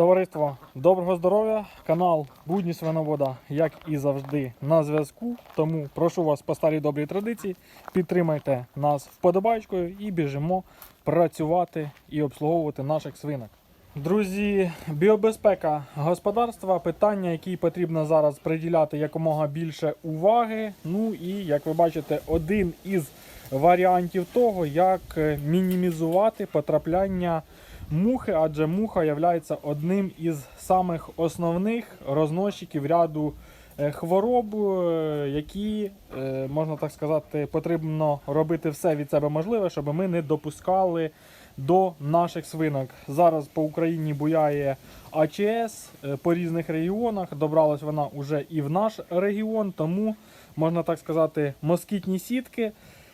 Товариство, доброго здоров'я! Канал Будні Свиновода, як і завжди, на зв'язку. Тому прошу вас по старій добрій традиції, підтримайте нас вподобайкою і біжимо працювати і обслуговувати наших свинок. Друзі, біобезпека господарства питання, які потрібно зараз приділяти якомога більше уваги. Ну і як ви бачите, один із варіантів того, як мінімізувати потрапляння мухи, адже муха є одним із самих основних розносчиків ряду е, хвороб, е, які, е, можна так сказати, потрібно робити все від себе можливе, щоб ми не допускали до наших свинок. Зараз по Україні буяє АЧС по різних регіонах. Добралась вона вже і в наш регіон, тому можна так сказати, москітні сітки.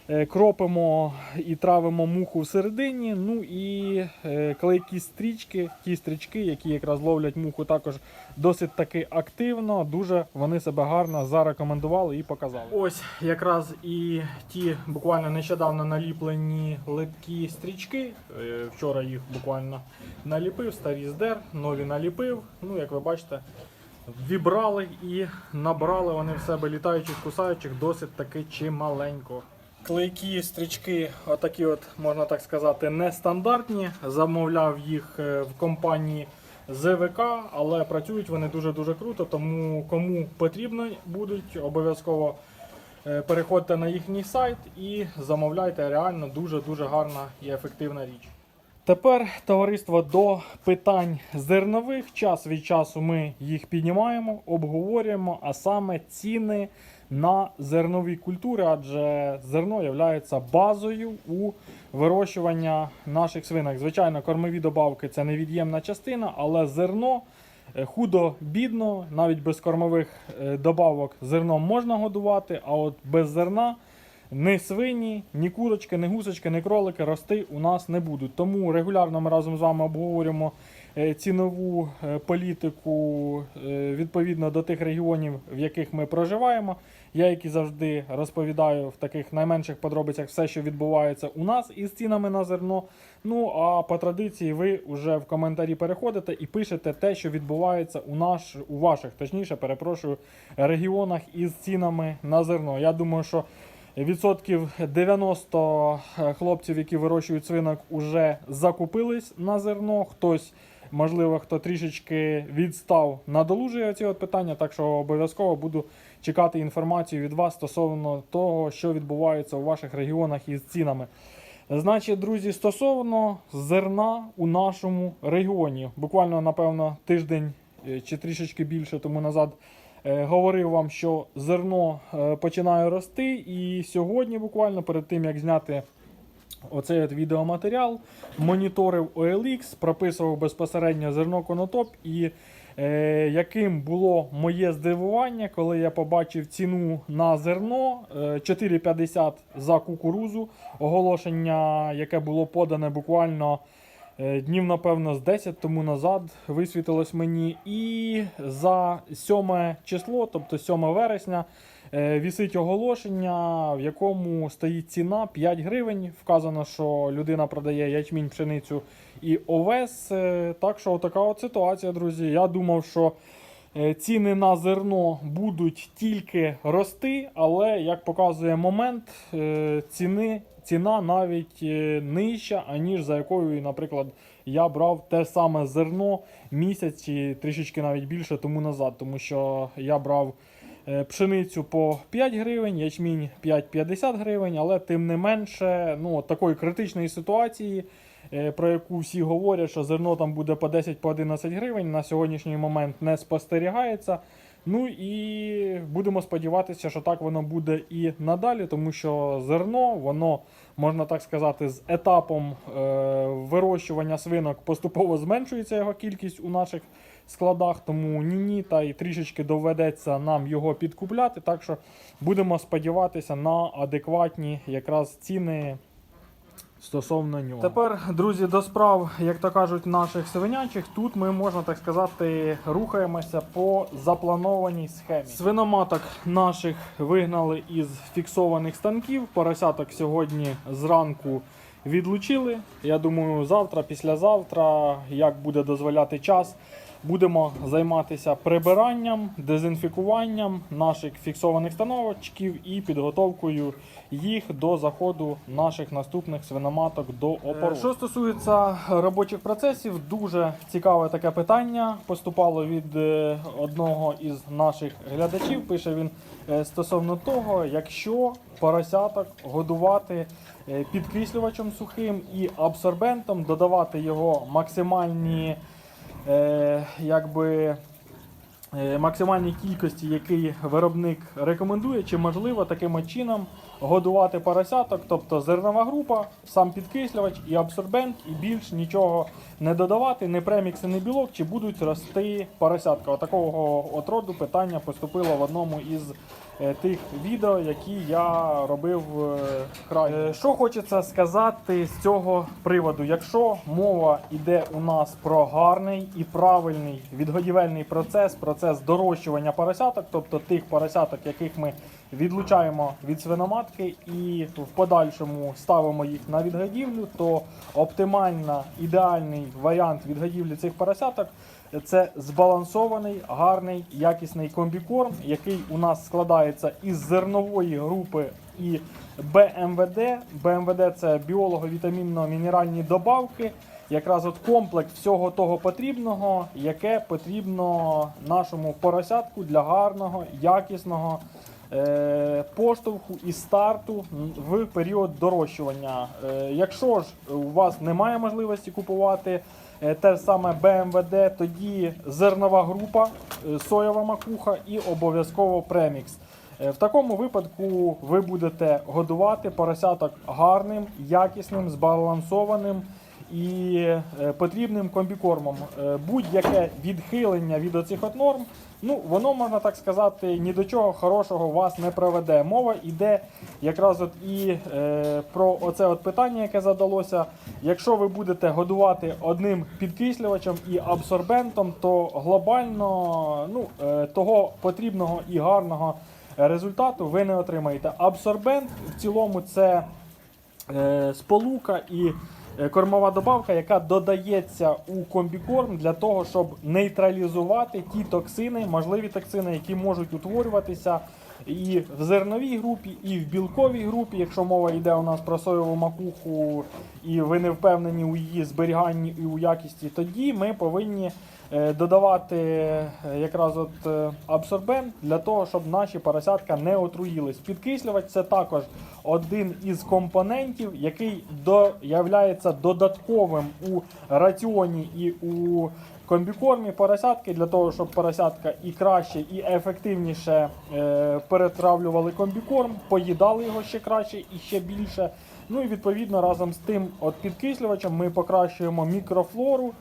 Е, Кропимо і травимо муху всередині. Ну і е, клейкі стрічки, ті стрічки, які якраз ловлять муху, також досить таки активно. Дуже вони себе гарно зарекомендували і показали. Ось якраз і ті буквально нещодавно наліплені липкі стрічки. Е, Вчора їх буквально наліпив, старі здер, нові наліпив. Ну, як ви бачите, вібрали і набрали вони в себе літаючих, кусаючих досить таки чималенько. Клейкі стрічки, отакі, от, можна так сказати, нестандартні. Замовляв їх е, в компанії ЗВК, але працюють вони дуже-дуже круто, тому кому потрібно будуть, обов'язково е, переходьте на їхній сайт і замовляйте реально дуже-дуже гарна і ефективна річ. Тепер, товариство, до питань зернових. Час від часу ми їх піднімаємо, обговорюємо, а саме ціни на зернові культури, адже зерно є базою у вирощування наших свинок. Звичайно, кормові добавки це невід'ємна частина, але зерно е, худо-бідно, навіть без кормових е, добавок зерном можна годувати, а от без зерна ні свині, ні курочки, ні гусочки, ні кролики рости у нас не будуть. Тому регулярно ми разом з вами обговорюємо е, цінову е, політику е, відповідно до тих регіонів, в яких ми проживаємо. Я, як і завжди, розповідаю в таких найменших подробицях все, що відбувається у нас із цінами на зерно. Ну а по традиції, ви вже в коментарі переходите і пишете те, що відбувається у наш, у ваших, точніше, перепрошую, регіонах із цінами на зерно. Я думаю, що Відсотків 90 хлопців, які вирощують свинок, уже закупились на зерно. Хтось, можливо, хто трішечки відстав, надолужує ці от питання. Так що обов'язково буду чекати інформацію від вас стосовно того, що відбувається у ваших регіонах із цінами. Значить, друзі, стосовно зерна у нашому регіоні, буквально, напевно, тиждень е, чи трішечки більше тому назад. Е, Говорив вам, що зерно е, починає рости, і сьогодні, буквально перед тим як зняти оцей от відеоматеріал, моніторив OLX, прописував безпосередньо зерно конотоп. І е, яким було моє здивування, коли я побачив ціну на зерно е, 4,50 за кукурузу, оголошення, яке було подане буквально. Е, Днів, напевно, з 10 тому назад висвітилось мені. І за 7 число, тобто 7 вересня, е, вісить оголошення, в якому стоїть ціна 5 гривень. Вказано, що людина продає ячмінь, пшеницю і овес. Е, Так що така от ситуація, друзі. Я думав, що ціни на зерно будуть тільки рости, але як показує момент, е, ціни ціна навіть е, нижча, аніж за якою, наприклад, я брав те саме зерно місяць чи трішечки навіть більше тому назад, тому що я брав е, пшеницю по 5 гривень, ячмінь 5,50 гривень, але тим не менше, ну, такої критичної ситуації. Е, Про яку всі говорять, що зерно там буде по 10 по 11 гривень, на сьогоднішній момент не спостерігається. Ну і будемо сподіватися, що так воно буде і надалі, тому що зерно, воно, можна так сказати, з етапом е, вирощування свинок поступово зменшується його кількість у наших складах, тому ні-ні, та й трішечки доведеться нам його підкупляти. Так що будемо сподіватися на адекватні якраз ціни стосовно нього. Тепер, друзі, до справ, як то кажуть, наших свинячих. Тут ми, можна так сказати, рухаємося по запланованій схемі. Свиноматок наших вигнали із фіксованих станків. Поросяток сьогодні зранку відлучили. Я думаю, завтра, післязавтра, як буде дозволяти час, будемо займатися прибиранням, дезінфікуванням наших фіксованих становочків і підготовкою їх до заходу наших наступних свиноматок до опору. Що стосується робочих процесів, дуже цікаве таке питання поступало від е, одного із наших глядачів. Пише він е, стосовно того, якщо поросяток годувати е, підкислювачем сухим і абсорбентом, додавати його максимальні е, якби е, максимальній кількості, який виробник рекомендує, чи можливо таким чином годувати поросяток, тобто зернова група, сам підкислювач і абсорбент, і більш нічого не додавати, не премікс, не білок, чи будуть рости поросятка. Отакого от роду питання поступило в одному із е, тих відео, які я робив е, крайні. Е, Що хочеться сказати з цього приводу? Якщо мова йде у нас про гарний і правильний відгодівельний процес, процес дорощування поросяток, тобто тих поросяток, яких ми відлучаємо від свиноматки і в подальшому ставимо їх на відгодівлю, то оптимальна ідеальний варіант відгодівлі цих поросяток це збалансований, гарний, якісний комбікорм, який у нас складається із зернової групи і БМВД. БМВД це біолого-вітамінно-мінеральні добавки. Якраз от комплекс всього того потрібного, яке потрібно нашому поросятку для гарного, якісного поштовху і старту в період дорощування. Е, якщо ж у вас немає можливості купувати е, те ж саме БМВД, тоді зернова група, е, соєва макуха і обов'язково премікс. Е, В такому випадку ви будете годувати поросяток гарним, якісним, збалансованим і е, потрібним комбікормом. Е, Будь-яке відхилення від оцих от норм, ну воно можна так сказати, ні до чого хорошого вас не приведе. Мова йде якраз от і е, про оце от питання, яке задалося. Якщо ви будете годувати одним підкислювачем і абсорбентом, то глобально ну, е, того потрібного і гарного результату ви не отримаєте. Абсорбент в цілому це е, сполука і кормова добавка, яка додається у комбікорм для того, щоб нейтралізувати ті токсини, можливі токсини, які можуть утворюватися і в зерновій групі, і в білковій групі, якщо мова йде у нас про соєву макуху, і ви не впевнені у її зберіганні і у якісті, тоді ми повинні е, додавати е, якраз от е, абсорбент для того, щоб наші поросятка не отруїлись. Підкислювач це також один із компонентів, який являється додатковим у раціоні і у комбікормі поросятки для того, щоб поросятка і краще, і ефективніше е, перетравлювали комбікорм, поїдали його ще краще і ще більше. Ну і відповідно разом з тим от підкислювачем ми покращуємо мікрофлору.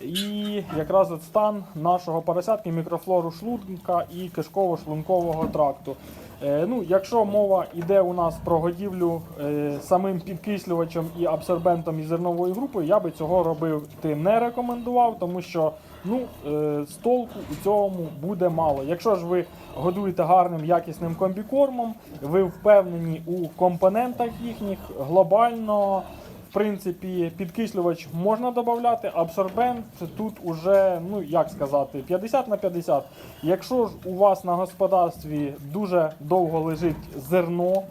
І якраз от стан нашого поросятки, мікрофлору шлунка і кишково-шлункового тракту. Е, ну, якщо мова йде у нас про годівлю е, самим підкислювачем і абсорбентом із зернової групи, я би цього робити не рекомендував, тому що ну, е, з у цьому буде мало. Якщо ж ви годуєте гарним якісним комбікормом, ви впевнені у компонентах їхніх глобально. В принципі, підкислювач можна додати, абсорбент тут уже, ну як сказати, 50 на 50. Якщо ж у вас на господарстві дуже довго лежить зерно,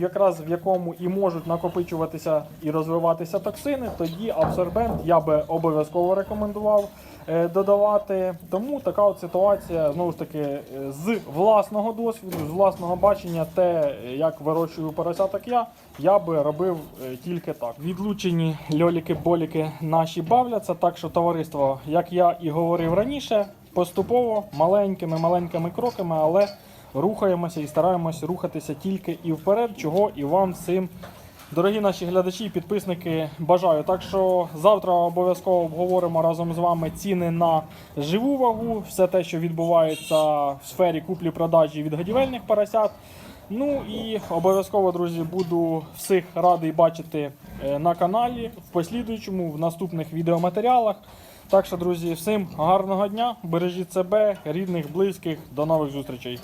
якраз в якому і можуть накопичуватися і розвиватися токсини, тоді абсорбент я би обов'язково рекомендував е, додавати. Тому така от ситуація, знову ж таки, е, з власного досвіду, з власного бачення, те, як вирощую поросяток я, я би робив е, тільки так. Відлучені льоліки-боліки наші бавляться, так що товариство, як я і говорив раніше, поступово маленькими маленькими кроками, але рухаємося і стараємось рухатися тільки і вперед, чого і вам цим. Дорогі наші глядачі і підписники, бажаю. Так що завтра обов'язково обговоримо разом з вами ціни на живу вагу, все те, що відбувається в сфері куплі-продажі відгодівельних поросят. Ну і обов'язково, друзі, буду всіх радий бачити е, на каналі в послідуючому, в наступних відеоматеріалах. Так що, друзі, всім гарного дня, бережіть себе, рідних, близьких, до нових зустрічей.